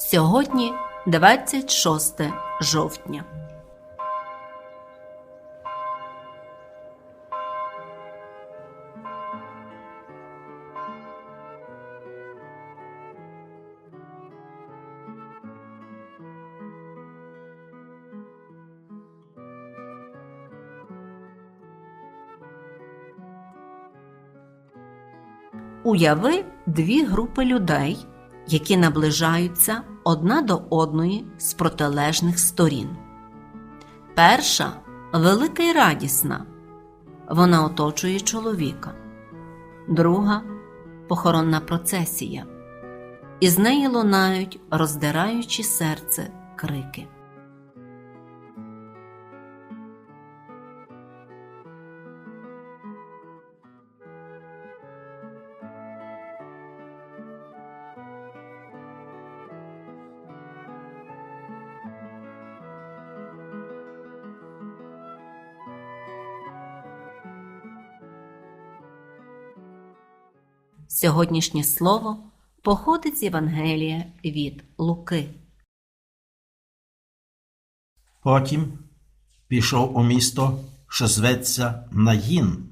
Сьогодні 26 жовтня. Уяви дві групи людей, які наближаються одна до одної з протилежних сторін. Перша велика й радісна. Вона оточує чоловіка. Друга похоронна процесія. Із неї лунають, роздираючи серце крики. Сьогоднішнє слово походить з Євангелія від Луки. Потім пішов у місто, що зветься Наїн,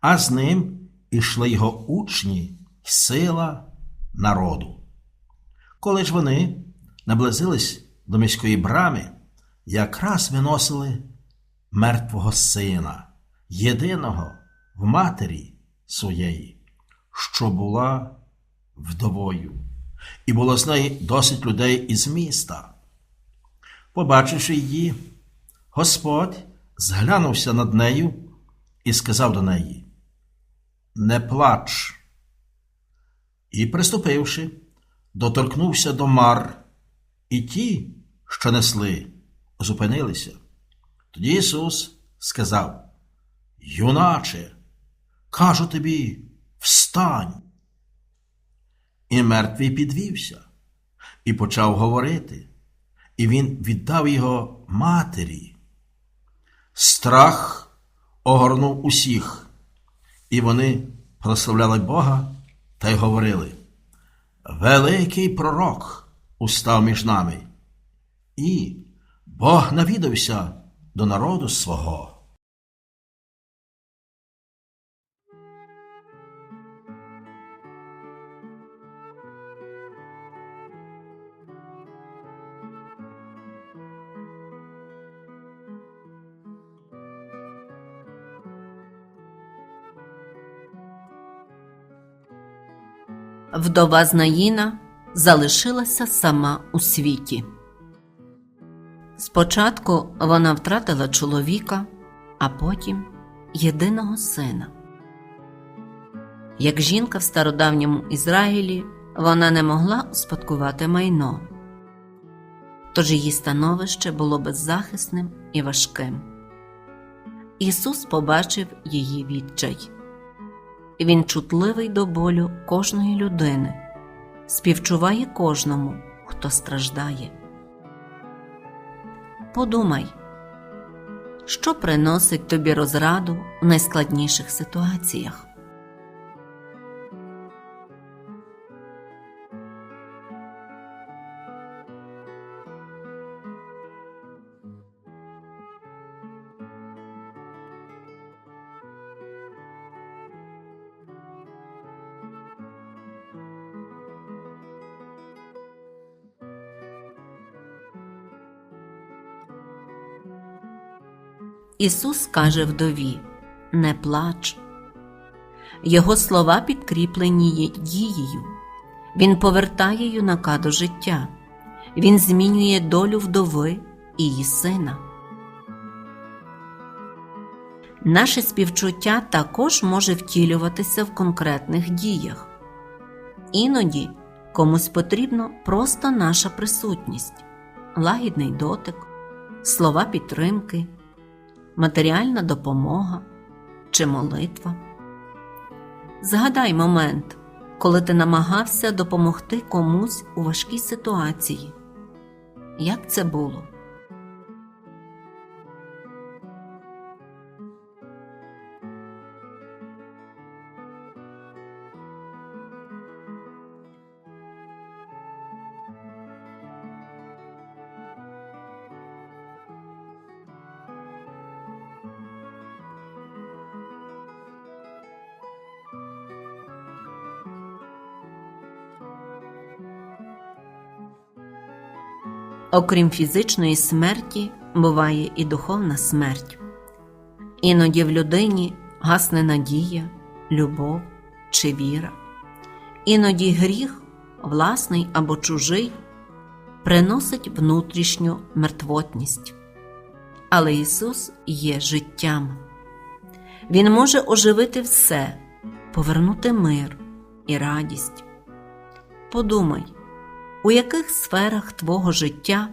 а з ним ішли його учні сила народу. Коли ж вони наблизились до міської брами, якраз виносили мертвого сина, єдиного в матері своєї, що була вдовою, і було з неї досить людей із міста. Побачивши її, Господь зглянувся над нею і сказав до неї: Не плач. І, приступивши, доторкнувся до мар, і ті, що несли, зупинилися. Тоді Ісус сказав: Юначе, кажу тобі, встань. І мертвий підвівся і почав говорити і він віддав його матері. Страх огорнув усіх, і вони прославляли Бога та й говорили: Великий пророк устав між нами, і Бог навідався до народу свого. Вдова Знаїна залишилася сама у світі. Спочатку вона втратила чоловіка, а потім єдиного сина. Як жінка в стародавньому Ізраїлі, вона не могла успадкувати майно, тож її становище було беззахисним і важким. Ісус побачив її відчай. Він чутливий до болю кожної людини, співчуває кожному, хто страждає. Подумай, що приносить тобі розраду в найскладніших ситуаціях. Ісус каже вдові: Не плач. Його слова підкріплені дією. Він повертає юнака до життя, Він змінює долю вдови і її сина. Наше співчуття також може втілюватися в конкретних діях. Іноді комусь потрібно просто наша присутність, лагідний дотик, слова підтримки матеріальна допомога чи молитва. Згадай момент, коли ти намагався допомогти комусь у важкій ситуації. Як це було? Окрім фізичної смерті, буває і духовна смерть. Іноді в людині гасне надія, любов чи віра. Іноді гріх, власний або чужий, приносить внутрішню мертвотність. Але Ісус є життям. Він може оживити все, повернути мир і радість. Подумай, у яких сферах твого життя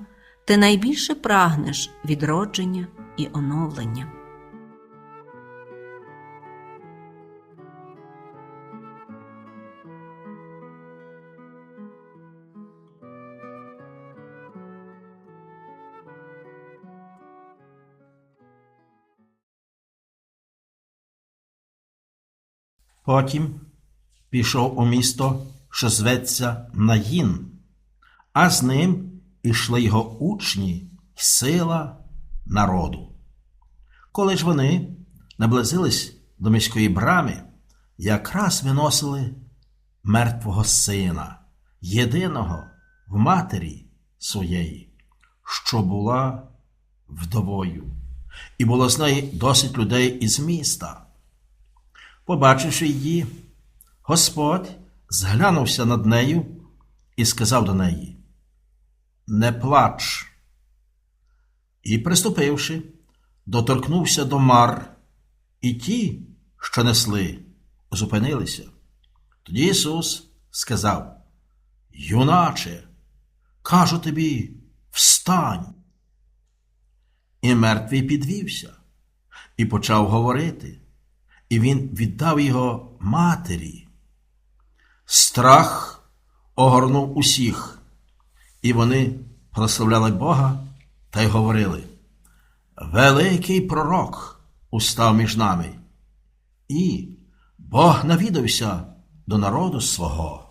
ти найбільше прагнеш відродження і оновлення. Потім пішов у місто, що зветься Наїн, а з ним ішли його учні сила народу. Коли ж вони наблизились до міської брами, якраз виносили мертвого сина, єдиного в матері своєї, що була вдовою, і було з неї досить людей із міста. Побачивши її, Господь зглянувся над нею і сказав до неї: Не плач. І, приступивши, доторкнувся до мар, і ті, що несли, зупинилися. Тоді Ісус сказав: Юначе, кажу тобі, встань. І мертвий підвівся і почав говорити і він віддав його матері. Страх огорнув усіх, і вони прославляли Бога та й говорили: Великий пророк устав між нами, і Бог навідався до народу свого.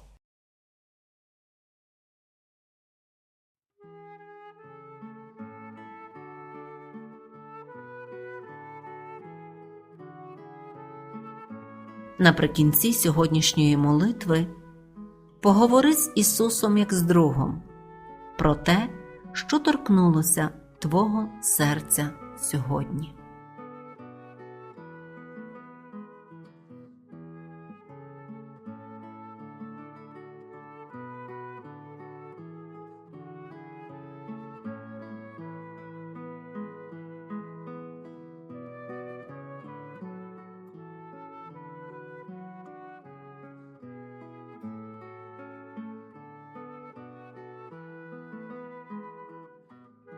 Наприкінці сьогоднішньої молитви поговори з Ісусом як з другом про те, що торкнулося Твого серця сьогодні.